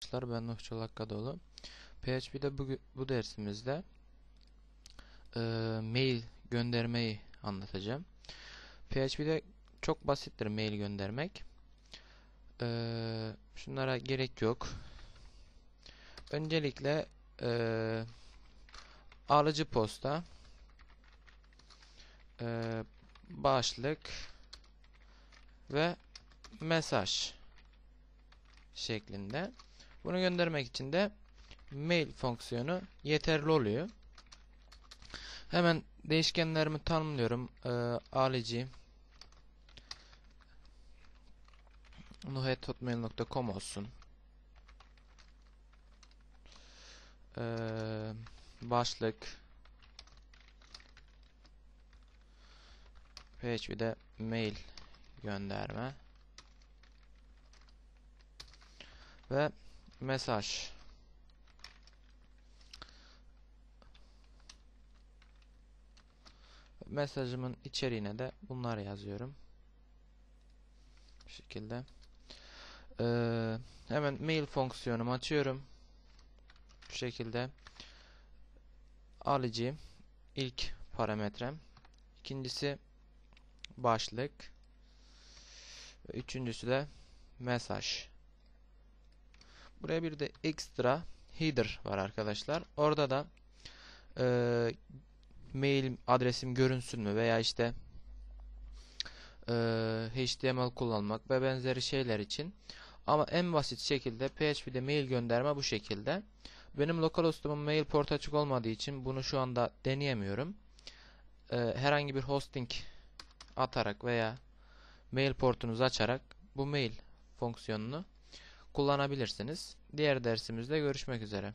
Arkadaşlar ben Nuh Çolakkadoğlu. PHP'de bu, bu dersimizde e, mail göndermeyi anlatacağım. PHP'de çok basittir mail göndermek. E, şunlara gerek yok. Öncelikle e, alıcı posta e, başlık ve mesaj şeklinde. Bunu göndermek için de mail fonksiyonu yeterli oluyor. Hemen değişkenlerimi tanımlıyorum. Ee, alıcı nuhet.hotmail.com olsun. Ee, başlık PHP'de mail gönderme ve mesaj. Mesajımın içeriğine de bunlar yazıyorum. Bu şekilde. Ee, hemen mail fonksiyonumu açıyorum. Bu şekilde. Alıcı ilk parametrem. İkincisi başlık. Üçüncüsü de mesaj Buraya bir de ekstra header var arkadaşlar. Orada da e, mail adresim görünsün mü veya işte e, HTML kullanmak ve benzeri şeyler için. Ama en basit şekilde PHP'de mail gönderme bu şekilde. Benim localhost'umun mail port açık olmadığı için bunu şu anda deneyemiyorum. E, herhangi bir hosting atarak veya mail portunuzu açarak bu mail fonksiyonunu kullanabilirsiniz. Diğer dersimizde görüşmek üzere.